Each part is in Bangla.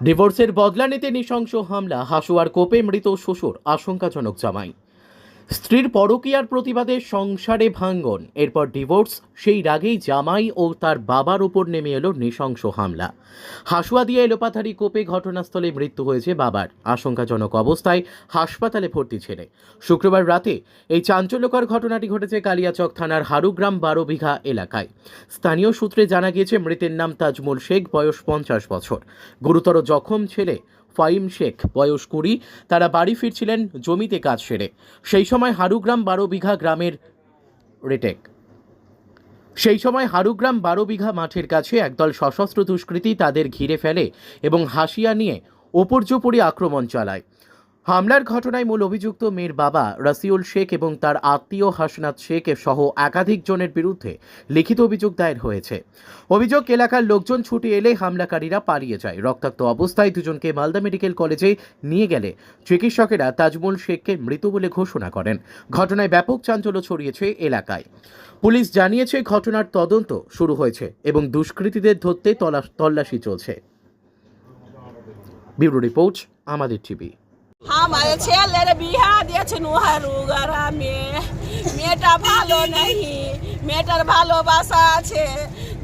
ডিভোর্সের বদলা নিতে নৃশংস হামলা হাসুয়ার কোপে মৃত শ্বশুর আশঙ্কাজনক জামাই। স্ত্রীর পরকীয়ার প্রতিবাদে সংসারে ভাঙ্গন। এরপর ডিভোর্স, সেই রাগেই জামাই ও তার বাবার উপর নেমে এলো নৃশংস হামলা। হাসুয়া দিয়ে এলোপাথারি কোপে ঘটনাস্থলে মৃত্যু হয়েছে বাবার। আশঙ্কাজনক অবস্থায় হাসপাতালে ভর্তি ছেলে। শুক্রবার রাতে এই চাঞ্চল্যকর ঘটনাটি ঘটেছে কালিয়াচক থানার হারুগ্রাম বারো বিঘা এলাকায়। স্থানীয় সূত্রে জানা গিয়েছে, মৃতের নাম তাজমুল শেখ, বয়স পঞ্চাশ বছর। গুরুতর জখম ছেলে ফাইম শেখ বয়স কুড়ি। তারা বাড়ি ফিরছিলেন জমিতে কাজ সেরে। সেই সময় হারুগ্রাম বারো বিঘা গ্রামের রেটেক। সেই সময় হারুগ্রাম বারো বিঘা মাঠের কাছে একদল সশস্ত্র দুষ্কৃতী তাদের ঘিরে ফেলে এবং হাসিয়া নিয়ে ওপর্যপরি আক্রমণ চালায়। হামলার ঘটনায় মূল অভিযুক্ত মেয়ের বাবা রাসিউল শেখ এবং তার আত্মীয় হাসনাত শেখ সহ একাধিক জনের বিরুদ্ধে লিখিত অভিযোগ দায়ের হয়েছে। অভিযোগ, এলাকার লোকজন ছুটে এলে হামলাকারীরা পালিয়ে যায়। রক্তাক্ত অবস্থায় দুজনকে মালদা মেডিকেল কলেজে নিয়ে গেলে চিকিৎসকেরা তাজমুল শেখকে মৃত বলে ঘোষণা করেন। ঘটনায় ব্যাপক চাঞ্চল্য ছড়িয়েছে এলাকায়। পুলিশ জানিয়েছে, ঘটনার তদন্ত শুরু হয়েছে এবং দুষ্কৃতীদের ধরতে তলা- তল্লাশি চলছে। ব্যুরো রিপোর্ট, আমাদের টিভি। আমার ছেলের বিহা দিয়েছেন উহারু গ্রামে মেয়েটা ভালো নেই মেয়েটার ভালোবাসা আছে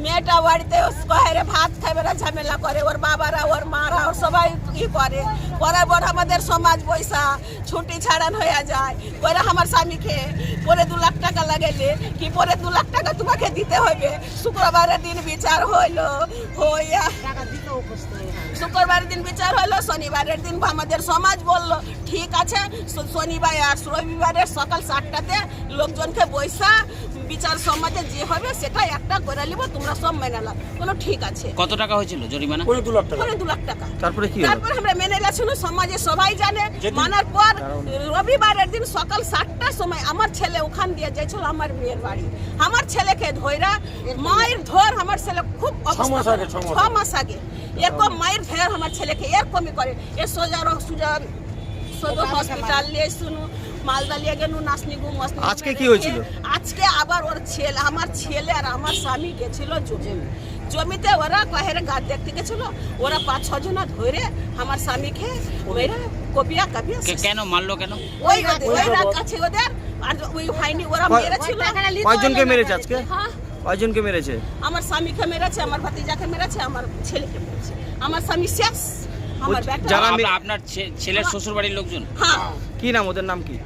মেয়েটা বাড়িতে কহেরে ভাত খাবে না ঝামেলা করে ওর বাবারা ওর মারা ওর সবাই ই করে পরে পর আমাদের সমাজ পয়সা ছুটি ছাড়ান হয়ে যায় পরে আমার স্বামীকে পরে দু লাখ টাকা লাগাইলে কি পরে দু লাখ টাকা তোমাকে দিতে হবে শুক্রবারের দিন বিচার হইল হইয়া শুক্রবার দিন বিচার হলো, শনিবারের দিন আমাদের সমাজ বলল, ঠিক আছে শনিবার আর রবিবারের সকাল সাতটাতে লোকজনকে বৈশা বিচার সমাজে যে হবে সেটা একটা করে নিব তোমরা সব মেনে নাও। কোনো ঠিক আছে। কত টাকা হয়েছিল জরিমানা? পরে দু লাখ টাকা। তারপরে কি হলো? তারপর আমরা মেনে গেছিল সমাজে সবাই জানে। মানার পর রবিবারের দিন সকাল সাতটার সময় আমার ছেলে ওখান দিয়ে যাইছিল আমার মেয়ের বাড়ি। আমার ছেলেকে ধইরা মায়ের ধর আমার ছেলে খুব অবস্থা ছ মাস আগে। এরকম মায়ের ধর আমার ছেলেকে এরকমই করে। এ সোজা রহ সুজা সদর হসপিটাল নিয়ে শুনু। মালদা নিয়ে গেলু নাসনি গু আজকে কি হয়েছিল? আজকে আবার ওর ছেলে আমার ছেলে আর আমার স্বামী গেছিল জমি। জমিতে ওরা কহের গাছ দেখতে গেছিল ওরা পাঁচ ছ জনা ধরে আমার স্বামীকে ওরা কপিয়া কাপিয়া কেন মারলো কেন? ওই ওই আছে ওদের আর ওই হয়নি ওরা মেরেছিল। কয়জনকে মেরেছে আজকে? হ্যাঁ। কয়জনকে মেরেছে? আমার স্বামীকে মেরেছে আমার ভাতিজাকে মেরেছে আমার ছেলেকে মেরেছে। আমার স্বামী শেষ। আমার যারা- আপনার- আপনার ছেলের শ্বশুর বাড়ির লোকজন? হ্যাঁ। কি নাম ওদের নাম কি?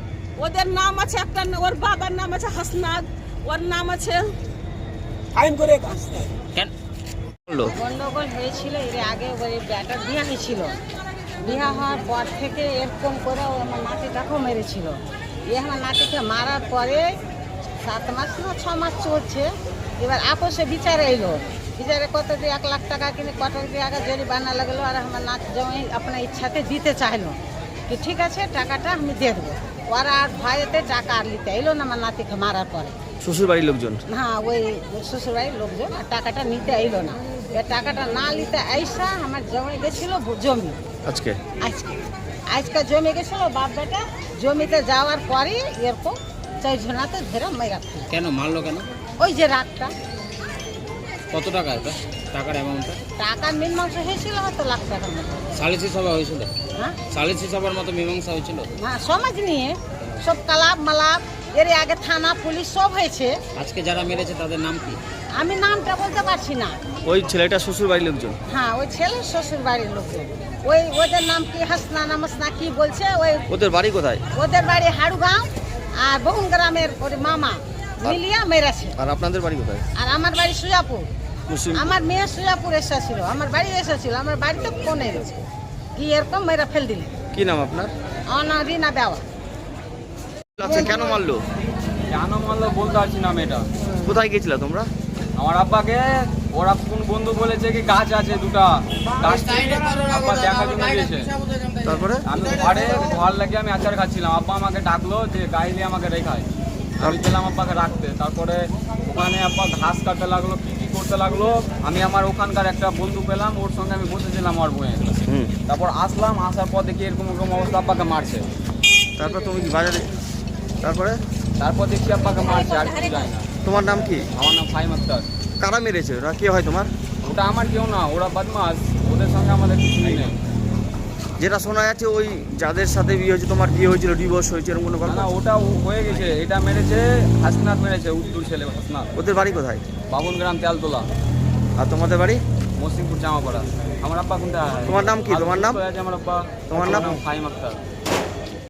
ওদের নাম আছে একটা ওর বাবার নাম আছে হাসনাদ ওর নাম আছে কেন? গন্ডগোল হয়েছিল এর আগে ওই ব্যাটার বিয়া হয়েছিল। বিয়া হওয়ার পর থেকে এরকম করে ও আমার মাটি নাতিটাকেও মেরেছিল। এ আমার নাতিকে মারার পরে সাত মাস না ছ মাস চলছে। এবার আপোষে বিচারে এলো। বিচারে কত দিয়ে এক লাখ টাকা কিনে কত দিয়ে আগে জরিমানা লাগল আর আমার নাতি জমি আপনার ইচ্ছাতে দিতে চাইলো। কি ঠিক আছে টাকাটা আমি দিয়ে দেবো। ওরা আর ভয়েতে টাকা আর নিতে এলো না আমার নাতিকে মারার পরে। শ্বশুর বাড়ির লোকজন? হ্যাঁ ওই শ্বশুরবাড়ির লোকজন আর টাকাটা নিতে এলো না। এ টাকাটা না নিতে আইসা আমার জমে গেছিল জমি। আজকে? আজকে। আজকে জমে গেছিল বাপ বেটা জমিতে যাওয়ার পরে এরকম চারজনাতে ধরে মেরা। কেন মারলো কেন? ওই যে রাতটা। কত টাকা এটা? টাকার অ্যামাউন্টটা টাকা মীমাংসা হয়েছিল হয়তো লাখ টাকার মতো। সালিসি সভা হয়েছিল? হ্যাঁ? সালিসি সভার মতো মীমাংসা হয়েছিল? না সমাজ নিয়ে সব কালাপ মালাপ এর আগে থানা পুলিশ সব হয়েছে। আজকে যারা মেরেছে তাদের নাম কি? আমি নামটা বলতে পারছি না। ওই ছেলেটা শ্বশুর বাড়ির লোকজন? হ্যাঁ ওই ছেলে শ্বশুর বাড়ির লোকজন। ওই ওদের নাম কি? হাসনা নামাসনা কি বলছে? ওই ওদের বাড়ি কোথায়? ওদের বাড়ি হাড়ুগাঁও আর বহুন গ্রামের ওর মামা মিলিয়া মেরেছে। আর আপনাদের বাড়ি কোথায়? আর আমার বাড়ি সুজাপুর। আমার মেয়ে সুজাপুর এসেছিল আমার বাড়ি এসেছিল আমার বাড়িতে কোনে রয়েছে। কি এরকম মেরা ফেল দিলে। কি নাম আপনার? নাম রিনা দেওয়া আচ্ছা কেন মারলো? কেন মারলো বলতে পারছি না মেয়েটা কোথায় গেছিল তোমরা? আমার আব্বাকে ওরা কোন বন্ধু বলেছে কি গাছ আছে দুটা? গাছ আব্বা দেখার জন্য গিয়েছে। তারপরে? আমি ঘরে ঘর লাগিয়ে আমি আচার খাচ্ছিলাম। আব্বা আমাকে ডাকলো যে গাইলে আমাকে রেখায়। আমি গেলাম আব্বাকে রাখতে। তারপরে ওখানে আব্বা ঘাস কাটতে লাগল কি কি করতে লাগল আমি আমার ওখানকার একটা বন্ধু পেলাম ওর সঙ্গে আমি বসেছিলাম আমার বইয়ের তারপর আসলাম আসার পর দেখি এরকম এরকম অবস্থা আব্বাকে মারছে। তারপর তুমি বাজারে তারপরে? তারপর দেখছি আব্বাকে মারছে আর কিছু যায় না। তোমার নাম কি? আমার নাম ফাইম আক্তার। কারা মেরেছে? ওরা কে হয় তোমার? ওটা আমার কেউ না ওরা বদমাস ওদের সঙ্গে আমাদের কিছু নেই। যেটা শোনা যাচ্ছে ওই যাদের সাথে বিয়ে হয়েছে তোমার বিয়ে হয়েছিল ডিভোর্স হয়েছে এরকম কোনো না আছে? ওটা হয়ে গেছে এটা মেরেছে হাসনাথ মেরেছে উত্তর ছেলে হাসনাথ ওদের বাড়ি কোথায় বাবুন গ্রাম তেলতলা আর তোমাদের বাড়ি মসিমপুর জামাপাড়া আমার আব্বা কোনটা তোমার নাম কি? তোমার নাম? আমার আব্বা তোমার নাম? ফাইম আক্তার